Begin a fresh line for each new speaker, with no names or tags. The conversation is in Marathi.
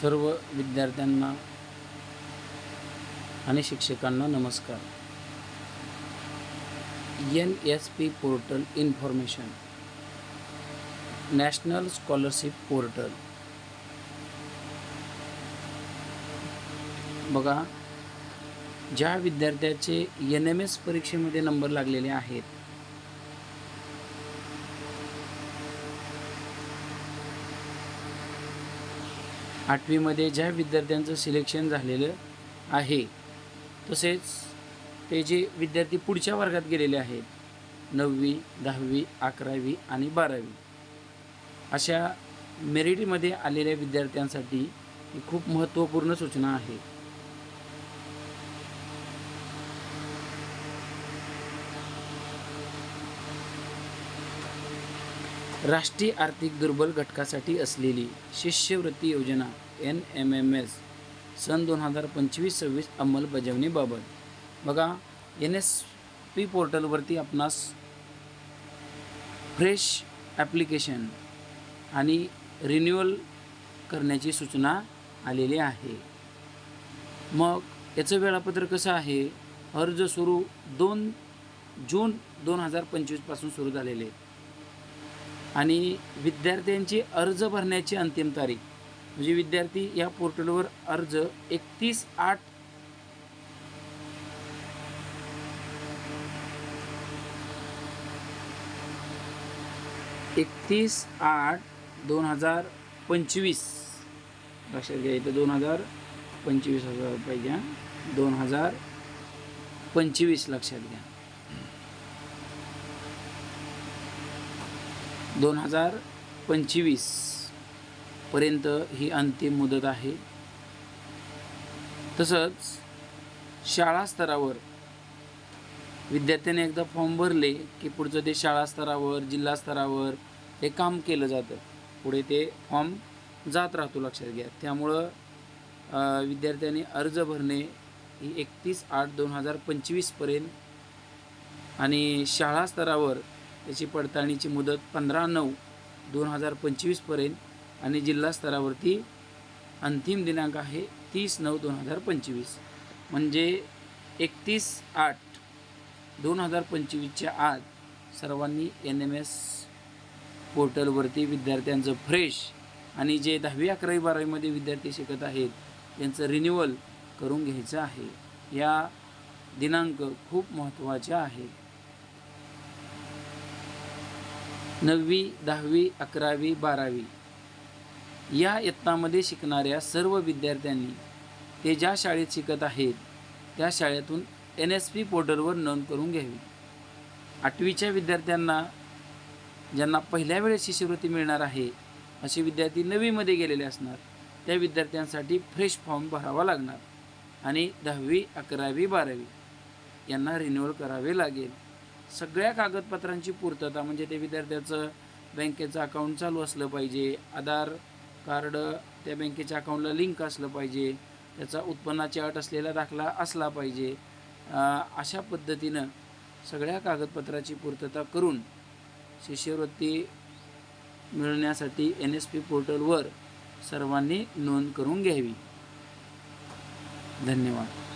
सर्व विद्यार्थ्यांना आणि शिक्षकांना नमस्कार. N S P portal information national scholarship portal. बघा ज्या विद्यार्थ्याचे एन एम एस परीक्षेमध्ये नंबर लागलेले आहेत आठवीमध्ये ज्या विद्यार्थ्यांचं सिलेक्शन झालेलं आहे तसेच ते जे विद्यार्थी पुढच्या वर्गात गेलेले आहेत नववी दहावी अकरावी आणि बारावी अशा मेरिटमध्ये आलेल्या विद्यार्थ्यांसाठी ही खूप महत्त्वपूर्ण सूचना आहे. राष्ट्रीय आर्थिक दुर्बल घटकासाठी असलेली शिष्यवृत्ती योजना एन एम एम एस सन दोन हजार पंचवीस सव्वीस अंमलबजावणीबाबत. बघा एन एस पी पोर्टलवरती आपणास फ्रेश ॲप्लिकेशन आणि रिन्युअल करण्याची सूचना आलेली आहे. मग याचं वेळापत्रक कसं आहे? अर्ज सुरू दोन जून दोन हजार पंचवीसपासून सुरू झालेले. आहे आणि विद्यार्थ्यांची अर्ज भरण्याची अंतिम तारीख. म्हणजे विद्यार्थी या पोर्टलवर अर्ज एकतीस आठ एकतीस आठ दोन हजार पंचवीस. लक्षात घ्या इथं दोन हजार पंचवीस हजार रुपये घ्या. दोन हजार पंचवीस लक्षात घ्या. दोन हजार पंचवीसपर्यंत ही अंतिम मुदत आहे. तसंच शाळा स्तरावर विद्यार्थ्याने एकदा फॉर्म भरले की पुढचं ते शाळा स्तरावर जिल्हा स्तरावर हे काम केलं जातं. पुढे ते फॉर्म जात राहतो लक्षात घ्या. त्यामुळं विद्यार्थ्यांनी अर्ज भरणे ही एकतीस आठ दोन हजार पंचवीसपर्यंत आणि शाळा स्तरावर त्याची पडताळणीची मुदत पंधरा नऊ दोन हजार पंचवीसपर्यंत आणि जिल्हा स्तरावरती अंतिम दिनांक आहे तीस नऊ दोन हजार पंचवीस. म्हणजे एकतीस आठ दोन हजार पंचवीसच्या आत सर्वांनी एन एम एस पोर्टलवरती विद्यार्थ्यांचं फ्रेश आणि जे दहावी अकरावी बारावीमध्ये विद्यार्थी शिकत आहेत त्यांचं रिन्युअल करून घ्यायचं आहे. या दिनांक खूप महत्त्वाचे आहेत. नववी दहावी अकरावी बारावी. या इयत्तामध्ये शिकणाऱ्या सर्व विद्यार्थ्यांनी ते ज्या शाळेत शिकत आहेत त्या शाळेतून एन एस पी पोर्टलवर नोंद करून घ्यावी. आठवीच्या विद्यार्थ्यांना ज्यांना पहिल्या वेळेस शिष्यवृत्ती मिळणार आहे असे विद्यार्थी नववीमध्ये गेलेले असणार त्या विद्यार्थ्यांसाठी फ्रेश फॉर्म भरावा लागणार आणि दहावी अकरावी बारावी यांना रिन्युअल करावे लागेल. सगळ्या कागदपत्रांची पूर्तता म्हणजे ते विद्यार्थ्याचं बँकेचं अकाउंट चालू असलं पाहिजे आधार कार्ड त्या बँकेच्या अकाउंटला लिंक असलं पाहिजे त्याचा उत्पन्नाची अट असलेला दाखला असला पाहिजे अशा पद्धतीनं सगळ्या कागदपत्राची पूर्तता करून शिष्यवृत्ती मिळण्यासाठी एन एस पी पोर्टलवर सर्वांनी नोंद करून घ्यावी. धन्यवाद.